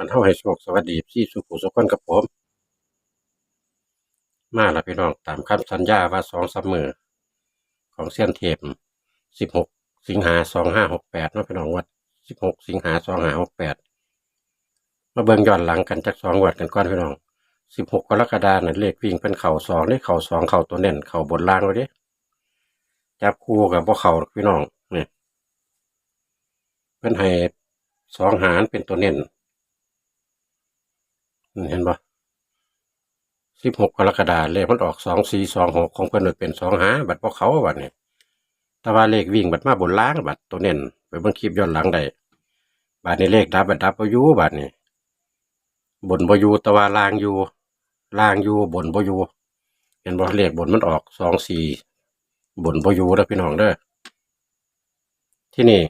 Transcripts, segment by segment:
มันเฮาให้โชคสวัสดีพี่สุขุสุขคนกับผม มาล้วพี่น้องตามคำสัญญาว่าสองสามมือของเซียนเทพสิบหกสิงหาสองห้าหกแปดนะพี่น้องวัดสิบหกสิงหาสองห้าหกแปดมาเบิ่งย้อนหลังกันจากสองวัดกันก่อนพี่น้องสิบหกกรกฎาคมนั่นเลขวิ่งเป็นเข่าสองได้เข่าสองเข่าตัวเน่นเข่าบนล่างไว้ดิจับคู่กับพวกเข่าพี่น้องเนี่ยเป็นให้สองหารเป็นตัวเน่น เห็นปะสิบหกกรกฎาคมเลขมันออกสองสี่สองหกของเพิ่นมันเป็นสองหาบัตรพวกเขาบัตรนี่แต่ว่าเลขวิ่งบัตรมาบนล้างบัตรตัวเน้นไปบิ่งคลิปย้อนหลังได้บัตรในเลขดับบัตรดับบ่อยู่บัตรนี่บนบ่อยู่แต่ว่าล่างอยู่ล่างอยู่บนบ่อยู่เห็นบ่เลขบนมันออกสองสี่บนบ่อยู่เด้อพี่น้องเด้อที่นี่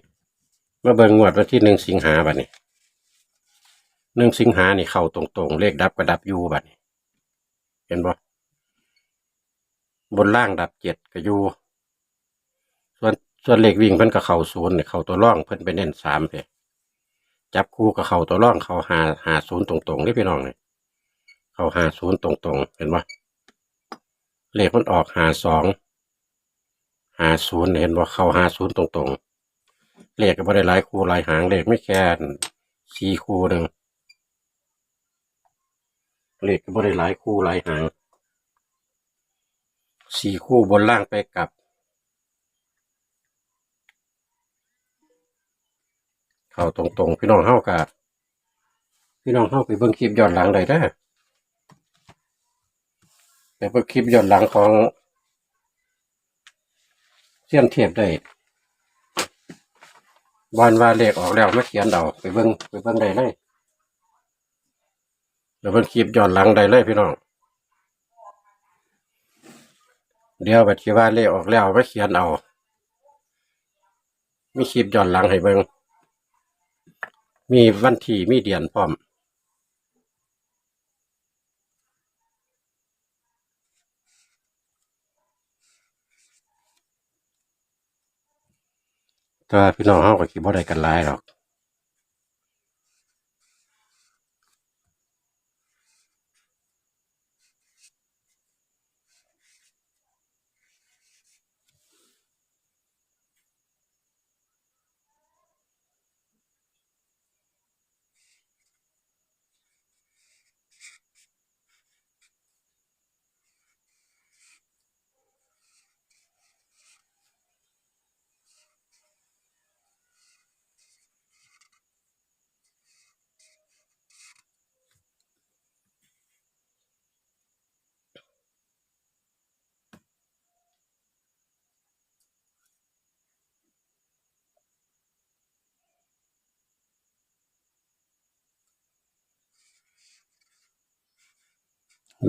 มาเบิ่งงวดวันที่หนึ่งสิงหาบัตรนี่ หนึ่งสิงหานี่เข้าตรงๆ เลขดับก็ดับยูบัดนี้เห็นบ่บนล่างดับเจ็ดก็ยูส่วนส่วนเลขวิ่งเพิ่นก็เข้าศูนย์เนี่ยเข้าตัวร่องเพิ่นไปเน้นสามเพจับคู่กับเข้าตัวร่องเข้าหาหาศูนย์ตรงๆนี่พี่น้องเนี่ยเข้าหาศูนย์ตรงๆ เห็นบ่เลขมันออกหาสองหาศูนย์เห็นบ่เข้าหาศูนย์ตรงๆเลขก็บ่ได้หลายคู่หลายหางเลขไม่แค่สี่คู่หนึ่ง เลขก็บ่ได้หลายคู่หลายหางสี่คู่บนล่างไปกลับ เข้าตรงๆ พี่น้องเฮากะพี่น้องเฮาไปเบิ่งคลิปย้อนหลังได้เด้อไปเบิ่งคลิปย้อนหลังของเสี้ยนเทียบได้วันว่าเลขออกแล้วไมาเขียนเอาไปเบิ่งไปเบิ่งได้เลย เดี๋ยวเพิ่นคลิปย้อนหลังได้เลยพี่น้อง เดี๋ยวบัดคิดว่าเลขออกแล้วมาเขียนเอา มีคลิปย้อนหลังให้เบิ่งมีวันที่มีเดือนพร้อมแต่พี่น้องเฮาก็คิดบ่ได้กันหลายหรอก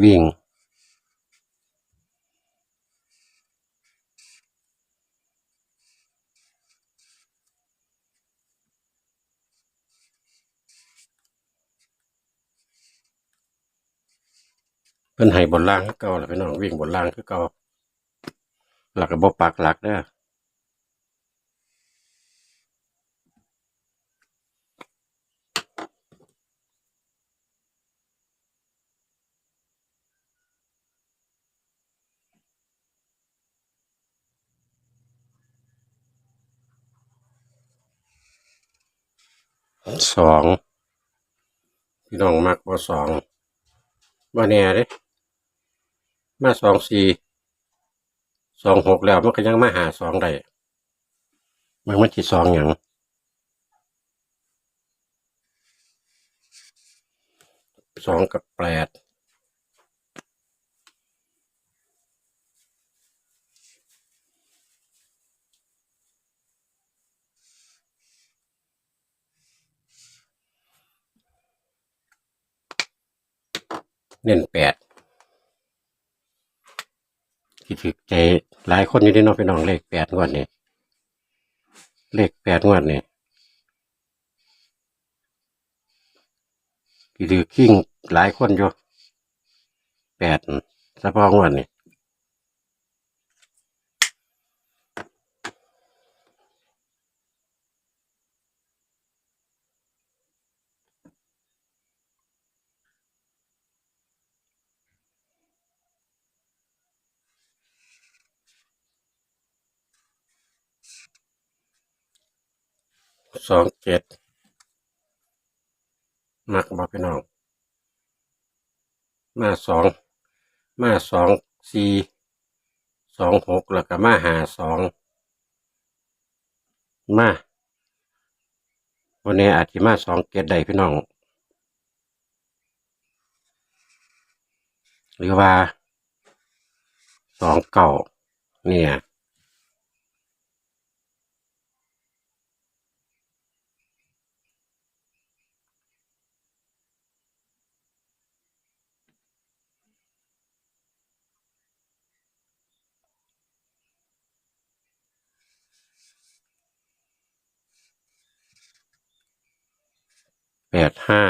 วิ่ง เพิ่นให้บนล่างคือเก่าล่ะพี่น้องวิ่งบนล่างคือเก่าหลักก็บ่ปักหลักเด้อ สองพี่น้องมักบ่สองบ่แน่เด้มาสองสี่สองหกแล้วมันก็ยังมาหาสองได้มันมันสิสองอย่างสองกับแปด เน้นแปดคิดถึกใจหลายคนอยู่ที่น้องพี่น้องเลขแปดงวดนี่เลขแปดงวดนี่คิดถึกขิ้งหลายคนอยู่แปดสะพองวดนี่ สองเจ็ดมักบอกพี่น้อง มาสองมาสองสี่สองหกแล้วก็มาหาสองมาวันนี้อาจจะมาสองเจ็ดได้พี่น้อง หรือว่าสองเก่าเนี่ย แปดห้า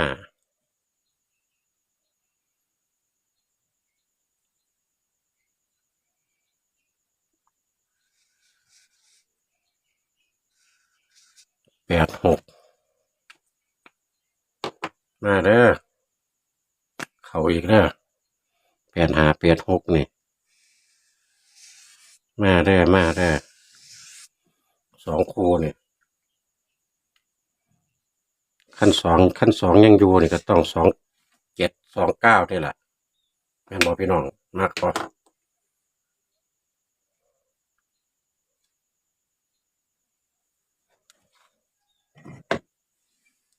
แปดหกมาเด้อเขาอีกเด้อแปดห้าแปดหกนี่ มาเด้อมาเด้อสองคูนี่ ขั้นสองขั้นสองยังอยู่นี่ก็ต้องสองเจ็ดสองเก้านี่แหละแม่นบอกพี่น้องมากพอ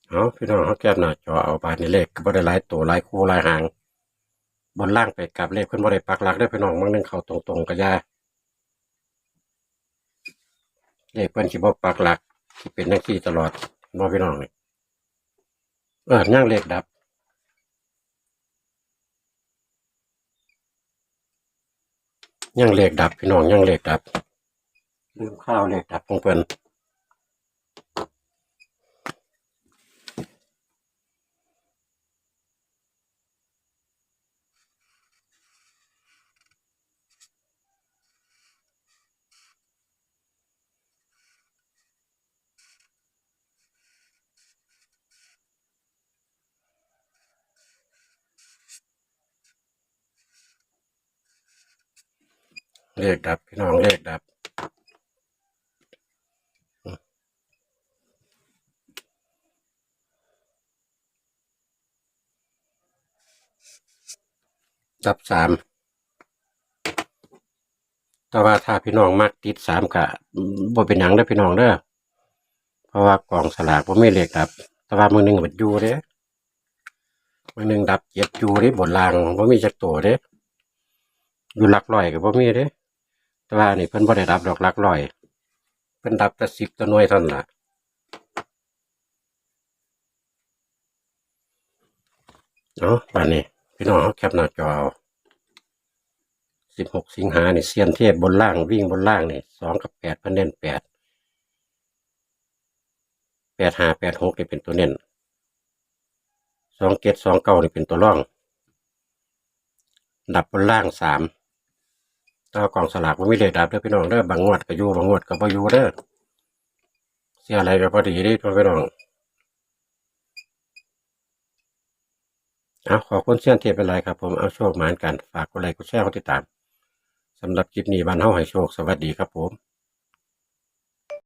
เอาพี่น้องเขาแก้หน้าจอเอาไปในเลขก็บ่ได้หลายตัวหลายคู่หลายหาง บนล่างไปกลับเลขเพิ่นบ่ได้ปักหลักได้พี่น้องบางนึงเขาตรงๆก็อยาเลขเพิ่นสิบ่ปักหลักสิเป็นจังซี่ตลอดบ่พี่น้องนี่ เออย่างเลขดับ ย่างเลขดับพี่น้องย่างเลขดับลืมข้าวเลขดับของเพิ่น เลขดับ พี่น้องเลขดับดับสามแต่ว่าถ้าพี่น้องมักติดสามกะบ่เป็นหยังเด้พี่น้องเด้อเพราะว่ากล่องสลากบ่มีเลขดับ แต่ว่ามือหนึ่งมันอยู่เด้มือหนึ่งดับเจ็ดอยู่เด้บนล่างบ่มีจักตัวเด้อยู่หลักร้อยก็บ่มีเด้ แต่ว่านี่เพิ่นบ่ได้ดับดอกหลักร้อย เพิ่นดับแต่สิบตัวหน่วยเท่านั้นล่ะเนาะป่านนี้ พี่น้องแคปหน้าจอเอาสิบหกสิงหาเนี่เซียนเทพบนล่างวิ่งบนล่างนี่สองกับแปดเพิ่นเน้นแปดแปดห้าแปดหกนี่เป็นตัวเน้นสองเจ็ดสองเก้านี่เป็นตัวร่อง ดับบนล่างสาม ต่อกองสลากมันไม่ได้ดับเด้อพี่น้องเด้อบางงวดก็อยู่บางงวดก็บ่อยู่เด้อเสียอะไรก็พอดีนี่พี่น้องเอาขอบคุณเสี้ยนเทพเป็นไรครับผมเอาโชคหมานกันฝากกดไลค์กดแชร์กดติดตามสำหรับคลิปนี้บ้านเฮาให้โชคสวัสดีครับผม